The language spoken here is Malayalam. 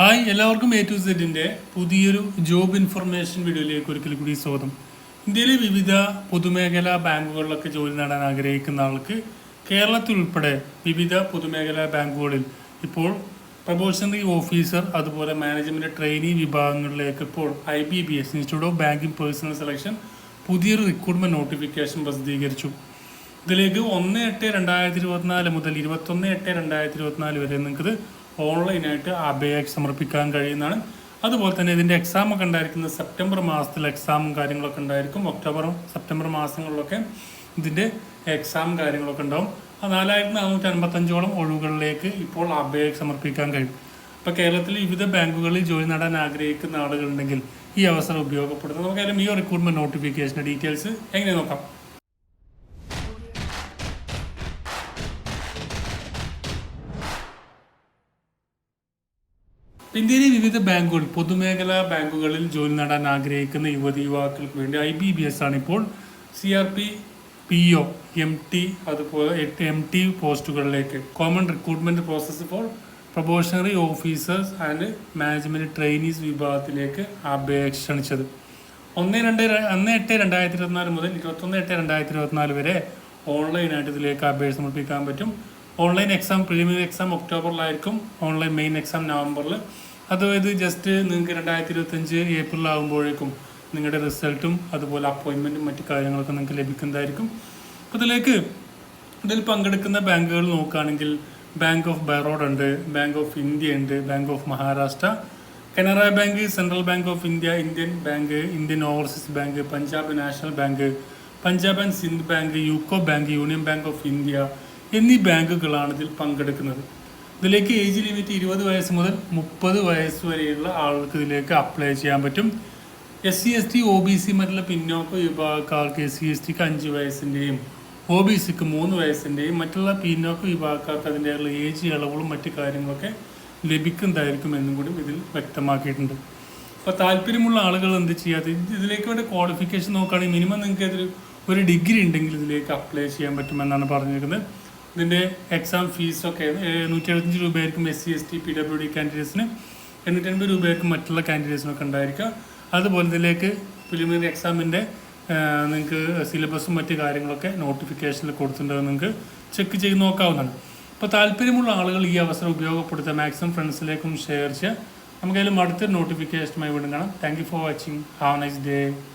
ഹായ് എല്ലാവർക്കും എ ടു സെഡിന്റെ പുതിയൊരു ജോബ് ഇൻഫർമേഷൻ വീഡിയോയിലേക്ക് ഒരിക്കൽ കൂടി സ്വാഗതം. ഇന്ത്യയിലെ വിവിധ പൊതുമേഖലാ ബാങ്കുകളിലൊക്കെ ജോലി നേടാൻ ആഗ്രഹിക്കുന്ന ആൾക്ക് കേരളത്തിൽ ഉൾപ്പെടെ വിവിധ പൊതുമേഖലാ ബാങ്കുകളിൽ ഇപ്പോൾ പ്രൊബോഷണറി ഓഫീസർ അതുപോലെ മാനേജ്മെന്റ് ട്രെയിനി വിഭാഗങ്ങളിലേക്ക് ഇപ്പോൾ I B B S institute of banking personnel selection പുതിയൊരു റിക്രൂട്ട്മെന്റ് നോട്ടിഫിക്കേഷൻ പ്രസിദ്ധീകരിച്ചു. ഇതിലേക്ക് ഒന്ന് എട്ട് രണ്ടായിരത്തി ഇരുപത്തിനാല് മുതൽ ഇരുപത്തൊന്ന് എട്ട് രണ്ടായിരത്തി ഇരുപത്തിനാല് വരെ നിങ്ങൾക്ക് ഓൺലൈനായിട്ട് അപേക്ഷ സമർപ്പിക്കാൻ കഴിയുന്നതാണ്. അതുപോലെ തന്നെ ഇതിന്റെ എക്സാം ഒക്കെ ഉണ്ടായിരിക്കുന്നത് സെപ്റ്റംബർ മാസത്തിൽ എക്സാമും കാര്യങ്ങളൊക്കെ ഉണ്ടായിരിക്കും. ഒക്ടോബറും സെപ്റ്റംബർ മാസങ്ങളിലൊക്കെ ഇതിന്റെ എക്സാം കാര്യങ്ങളൊക്കെ ഉണ്ടാവും. നാലായിരത്തി നാനൂറ്റി അൻപത്തഞ്ചോളം ഒഴിവുകളിലേക്ക് ഇപ്പോൾ അപേക്ഷ സമർപ്പിക്കാൻ കഴിയും. അപ്പോൾ കേരളത്തിൽ വിവിധ ബാങ്കുകളിൽ ജോലി നേടാൻ ആഗ്രഹിക്കുന്ന ആളുകളുണ്ടെങ്കിൽ ഈ അവസരം ഉപയോഗപ്പെടുത്തും. നമുക്കായാലും ഈ റിക്രൂട്ട്മെന്റ് നോട്ടിഫിക്കേഷന്റെ ഡീറ്റെയിൽസ് എങ്ങനെ നോക്കാം? ഇന്ത്യയിലെ വിവിധ ബാങ്കുകൾ പൊതുമേഖലാ ബാങ്കുകളിൽ ജോലി നേടാൻ ആഗ്രഹിക്കുന്ന യുവതി യുവാക്കൾക്ക് വേണ്ടി ഐ ബി ബി എസ് ആണ് ഇപ്പോൾ C R P P O M T അതുപോലെ M T പോസ്റ്റുകളിലേക്ക്. Common recruitment process for probationary officers and management trainees വിഭാഗത്തിലേക്ക് അപേക്ഷ ക്ഷണിച്ചത്. ഒന്ന് രണ്ട് ഒന്ന് എട്ട് രണ്ടായിരത്തി ഇരുപത്തിനാല് മുതൽ ഇരുപത്തൊന്ന് എട്ട് രണ്ടായിരത്തി ഇരുപത്തിനാല് വരെ ഓൺലൈനായിട്ട് ഇതിലേക്ക് അപേക്ഷ സമർപ്പിക്കാൻ പറ്റും. ഓൺലൈൻ എക്സാം പ്രിലിമിനറി എക്സാം ഒക്ടോബറിലായിരിക്കും. ഓൺലൈൻ മെയിൻ എക്സാം നവംബറിൽ അത് ഇത് ജസ്റ്റ് നിങ്ങൾക്ക് രണ്ടായിരത്തി ഇരുപത്തഞ്ച് ഏപ്രിൽ ആകുമ്പോഴേക്കും നിങ്ങളുടെ റിസൾട്ടും അതുപോലെ അപ്പോയിൻമെന്റും മറ്റു കാര്യങ്ങളൊക്കെ നിങ്ങൾക്ക് ലഭിക്കുന്നതായിരിക്കും. അതിലേക്ക് ഇതിൽ പങ്കെടുക്കുന്ന ബാങ്കുകൾ നോക്കുകയാണെങ്കിൽ ബാങ്ക് ഓഫ് ബറോഡ ഉണ്ട് ബാങ്ക് ഓഫ് ഇന്ത്യ ഉണ്ട് bank of Maharashtra Canara bank central bank of India Indian bank Indian overseas bank Punjab national bank Punjab and Sindh bank UCO bank union bank of India എന്നീ ബാങ്കുകളാണ് ഇതിൽ പങ്കെടുക്കുന്നത്. ഇതിലേക്ക് ഏജ് ലിമിറ്റ് ഇരുപത് വയസ്സ് മുതൽ മുപ്പത് വയസ്സ് വരെയുള്ള ആൾക്ക് ഇതിലേക്ക് അപ്ലൈ ചെയ്യാൻ പറ്റും. S C S T O B C മറ്റുള്ള പിന്നോക്ക വിഭാഗക്കാർക്ക് എസ് സി എസ് ടിക്ക് അഞ്ച് വയസ്സിന്റെയും ഒ ബി സിക്ക് മൂന്ന് വയസ്സിന്റെയും മറ്റുള്ള പിന്നോക്ക വിഭാഗക്കാർക്ക് അതിന്റെയുള്ള ഏജ് ഇളവുകളും മറ്റു കാര്യങ്ങളൊക്കെ ലഭിക്കുന്നതായിരിക്കും എന്നും കൂടി ഇതിൽ വ്യക്തമാക്കിയിട്ടുണ്ട്. അപ്പോൾ താല്പര്യമുള്ള ആളുകൾ എന്ത് ചെയ്യാതെ ഇതിലേക്ക് വേണ്ട ക്വാളിഫിക്കേഷൻ നോക്കുകയാണെങ്കിൽ മിനിമം നിങ്ങൾക്ക് ഒരു ഡിഗ്രി ഉണ്ടെങ്കിൽ ഇതിലേക്ക് അപ്ലൈ ചെയ്യാൻ പറ്റുമെന്നാണ് പറഞ്ഞിരിക്കുന്നത്. ഇതിന്റെ എക്സാം ഫീസൊക്കെ നൂറ്റി എഴുപത്തഞ്ച് രൂപയായിരിക്കും S C S T P W D കാൻഡിഡേറ്റ്സിന് എണ്ണൂറ്റൻപത് രൂപയായിരിക്കും മറ്റുള്ള കാൻഡിഡേറ്റ്സിനൊക്കെ ഉണ്ടായിരിക്കുക. അതുപോലെ ഇതിലേക്ക് പ്രിലിമിനറി എക്സാമിന്റെ നിങ്ങൾക്ക് സിലബസും മറ്റു കാര്യങ്ങളൊക്കെ നോട്ടിഫിക്കേഷനിൽ കൊടുത്തിട്ടുണ്ടെന്ന് നിങ്ങൾക്ക് ചെക്ക് ചെയ്ത് നോക്കാവുന്നതാണ്. അപ്പോൾ താല്പര്യമുള്ള ആളുകൾ ഈ അവസരം ഉപയോഗപ്പെടുത്തുക. മാക്സിമം ഫ്രണ്ട്സിലേക്കും ഷെയർ ചെയ്യുക. നമുക്കതിലും അടുത്തൊരു നോട്ടിഫിക്കേഷനുമായി കാണാം. Thank you for watching have nice day